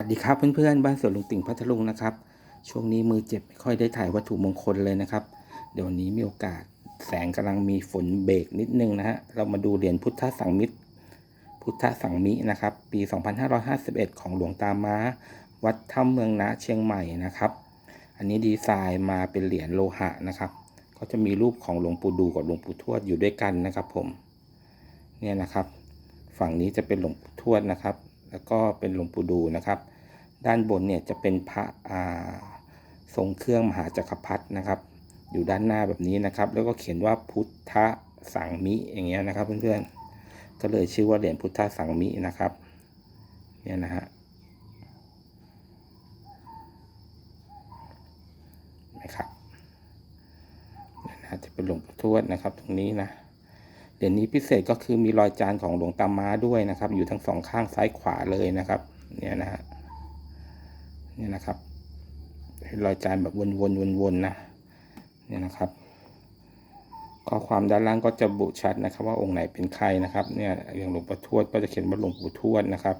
สวัสดีครับเพื่อนๆบ้านสวนลุงติ่งพัทลุงนะครับ ช่วงนี้มือเจ็บไม่ค่อยได้ถ่ายวัตถุมงคลเลยนะครับ เดี๋ยววันนี้มีโอกาสแสงกำลังมีฝนเบรกนิดนึงนะฮะเรามาดูเหรียญพุทธสังมิตร พุทธสังมินะครับ ปี 2551 ของหลวงตาม้า วัดถ้ำเมืองนะเชียงใหม่นะครับ อันนี้ดีไซน์มาเป็นเหรียญโลหะนะครับ ก็จะมีรูปของหลวงปู่ดูกับหลวงปู่ทวดอยู่ด้วยกันนะครับ ผมเนี่ยนะครับ ฝั่งนี้จะเป็นหลวงปู่ทวดนะครับ แล้วก็เป็นหลวงปู่ดูนะครับ ด้านบนเนี่ยจะเป็นพระทรงเครื่องมหาจักรพรรดินะครับ อยู่ด้านหน้าแบบนี้นะครับ แล้วก็เขียนว่าพุทธสังมิอย่างเงี้ยนะครับ เพื่อนๆก็เลยชื่อว่าเหรียญพุทธสังมินะครับเนี่ยนะฮะนะครับนะจะเป็นหลวงปู่ทวดนะครับ ตรงนี้นะเหรียญนี้พิเศษก็คือมีรอยจานของหลวงตาม้าด้วยนะครับ อยู่ทั้งสองข้างซ้ายขวาเลยนะครับ เนี่ยนะฮะ นี่นะครับเห็นรอยจานแบบวนๆวนๆนะเนี่ยนะครับข้อความด้านล่างก็จะบุชัดนะครับ ว่าองค์ไหนเป็นใครนะครับ เนี่ยอย่างหลวงปู่ทวดก็จะเขียนว่าหลวงปู่ทวดนะครับ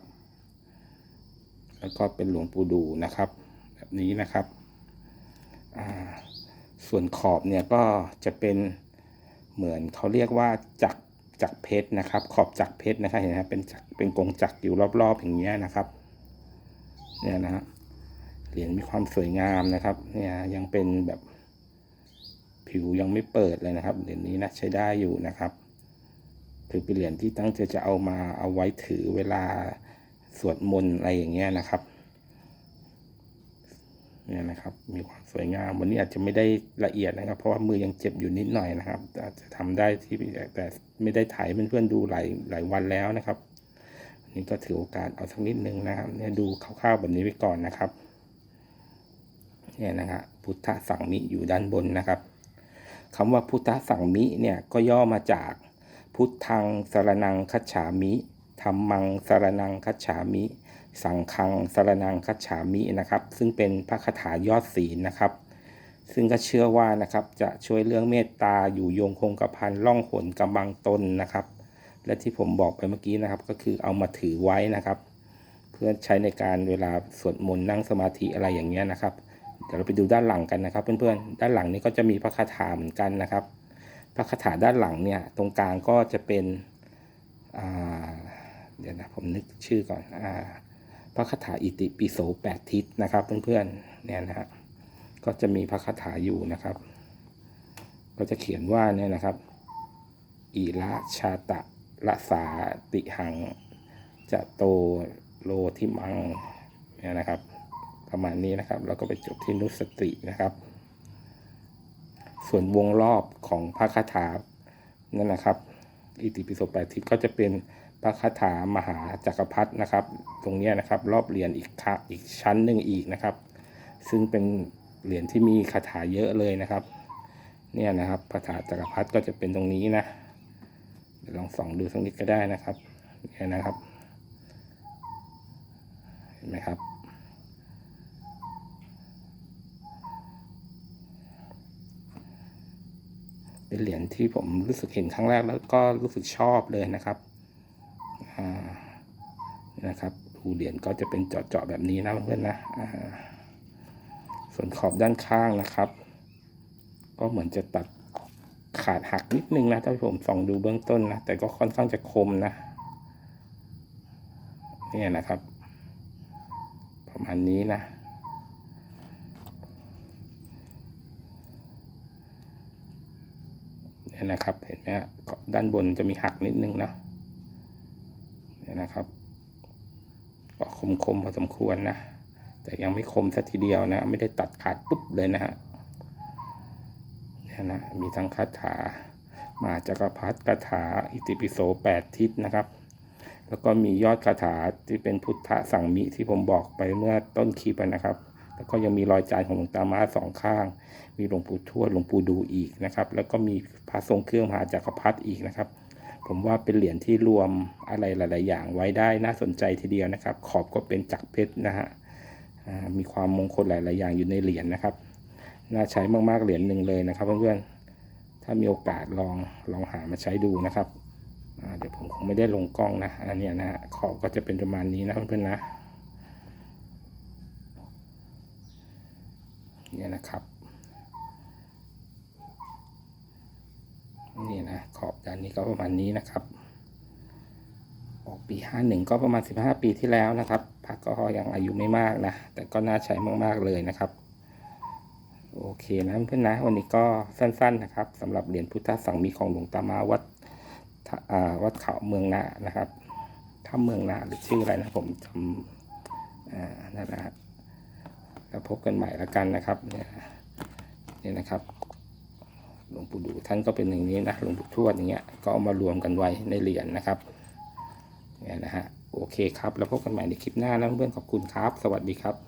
แล้วก็เป็นหลวงปู่ดูนะครับ แบบนี้นะครับส่วนขอบเนี่ยก็จะเป็นเหมือนเขาเรียกว่าจักจักเพชรนะครับ ขอบจักเพชรนะครับเห็นไหมเป็นจักเป็นกงจักอยู่รอบๆอย่างเงี้ยนะครับ เนี่ยนะฮะ เหรียญมีความสวยงามนะครับ เนี่ยยังเป็นแบบผิวยังไม่เปิดเลยนะครับเหรียญนี้นะใช้ได้อยู่นะครับ ถือเป็นเหรียญที่ตั้งใจจะเอามาเอาไว้ถือเวลาสวดมนต์อะไรอย่างเงี้ยนะครับเนี่ยนะครับ มีความสวยงาม วันนี้อาจจะไม่ได้ละเอียดนะครับ เพราะว่ามือยังเจ็บอยู่นิดหน่อยนะครับอาจจะทำได้ที่แต่ไม่ได้ถ่ายเพื่อนๆดูหลายหลายวันแล้วนะครับนนี่ก็ถือโอกาสเอาสักนิดนึงนะครับเนี่ยดูคร่าวๆแบบนี้ไว้ก่อนนะครับ เนี่ยนะครับพุทธสังมิอยู่ด้านบนนะครับคำว่าพุทธสังมิเนี่ยก็ย่อมาจากพุทธังสรนังคัจฉามิธรรมังสรนังคัจฉามิ สังฆังสรนังคัจฉามินะครับ ซึ่งเป็นพระคาถายอดศีลนะครับ ซึ่งก็เชื่อว่านะครับจะช่วยเรื่องเมตตาอยู่โยงคงกระพันล่องหนกำบังตนนะครับ และที่ผมบอกไปเมื่อกี้นะครับ ก็คือเอามาถือไว้นะครับ เพื่อใช้ในการเวลาสวดมนต์นั่งสมาธิอะไรอย่างเงี้ยนะครับ เดี๋ยวเราไปดูด้านหลังกันนะครับ เพื่อนๆ ด้านหลังนี้ก็จะมีพระคาถาเหมือนกันนะครับ พระคาถาด้านหลังเนี่ยตรงกลางก็จะเป็นเดี๋ยวนะผมนึกชื่อก่อนอพระคาถาอิติปิโสแปดทิศนะครับ เพื่อนๆเนี่ยนะฮะก็จะมีพระคาถาอยู่นะครับ ก็จะเขียนว่าเนี่ยนะครับอิละชาตะละสาติหังจะโตโลทิมังเนี่ยนะครับ ประมาณนี้นะครับ แล้วก็ไปจบที่นุสตินะครับ ส่วนวงรอบของพระคาถานั่นนะครับ อิติปิโสแปดทิศก็จะเป็นพระคาถามหาจักรพรรดินะครับ ตรงนี้นะครับ รอบเหรียญอีกค่ะอีกชั้นหนึ่งอีกนะครับ ซึ่งเป็นเหรียญที่มีคาถาเยอะเลยนะครับ เนี่ยนะครับคาถาจักรพรรดิก็จะเป็นตรงนี้นะลองส่องดูสักนิดก็ได้นะครับเนี่ยนะครับเห็นไหมครับ เป็นเหรียญที่ผมรู้สึกเห็นครั้งแรกแล้วก็รู้สึกชอบเลยนะครับนะครับดูเหรียญก็จะเป็นเจาะๆแบบนี้นะเพื่อนนะส่วนขอบด้านข้างนะครับ ก็เหมือนจะตัดขาดหักนิดนึงนะถ้าผมส่องดูเบื้องต้นนะแต่ก็ค่อนข้างจะคมนะเนี่ยนะครับ ประมาณนี้นะ นี่นะครับ เห็นไหมด้านบนจะมีหักนิดนึงนะเนี่ยนะครับ ก็คมคมๆพอสมควรนะ แต่ยังไม่คมสัทีเดียวนะ ไม่ได้ตัดขาดปุ๊บเลยนะฮะเนี่ยนะมีทั้งคาถา มาจักรพรรดิคาถาอิติปิโสแปดทิศนะครับ แล้วก็มียอดคาถาที่เป็นพุทธสังมิที่ผมบอกไปเมื่อต้นคลิปนะครับ แล้วก็ยังมีรอยจานของหลวงตามาสองข้าง มีหลวงปู่ทวดหลวงปู่ดูอีกนะครับ แล้วก็มีพระทรงเครื่องมหาจักรพรรดิอีกนะครับ ผมว่าเป็นเหรียญที่รวมอะไรหลาย ๆ อย่างไว้ได้น่าสนใจทีเดียวนะครับ ขอบก็เป็นจักรเพชรนะฮะมีความมงคลหลาย ๆ อย่างอยู่ในเหรียญนะครับ น่าใช้มาก ๆ เหรียญหนึ่งเลยนะครับเพื่อนๆ ถ้ามีโอกาสลองลองหามาใช้ดูนะครับ เดี๋ยวผมคงไม่ได้ลงกล้องนะ อันนี้นะฮะขอบก็จะเป็นประมาณนี้นะเพื่อนๆนะ เนี่ยนะครับ นี่นะขอบด้านนี้ก็ประมาณนี้นะครับ ออกปีห้าหนึ่งก็ประมาณสิบห้าปีที่แล้วนะครับพักก็ยังอายุไม่มากนะ แต่ก็น่าใช้มาก ๆ เลยนะครับ โอเคนะเพื่อนนะ วันนี้ก็สั้น ๆนะครับสำหรับเหรียญพุทธสังมีของหลวงตามาวัดวัดเขาเมืองนานะครับถ้าเมืองนาหรือชื่ออะไรนะผมจำนั่นนะฮะ แล้วพบกันใหม่ละกันนะครับเนี่ยเนี่ยนะครับหลวงปู่ดูท่านก็เป็นอย่างนี้นะหลวงปู่ทวดอย่างเงี้ยก็เอามารวมกันไว้ในเหรียญนะครับเนี่ยนะฮะโอเคครับ แล้วพบกันใหม่ในคลิปหน้านะเพื่อนขอบคุณครับ สวัสดีครับ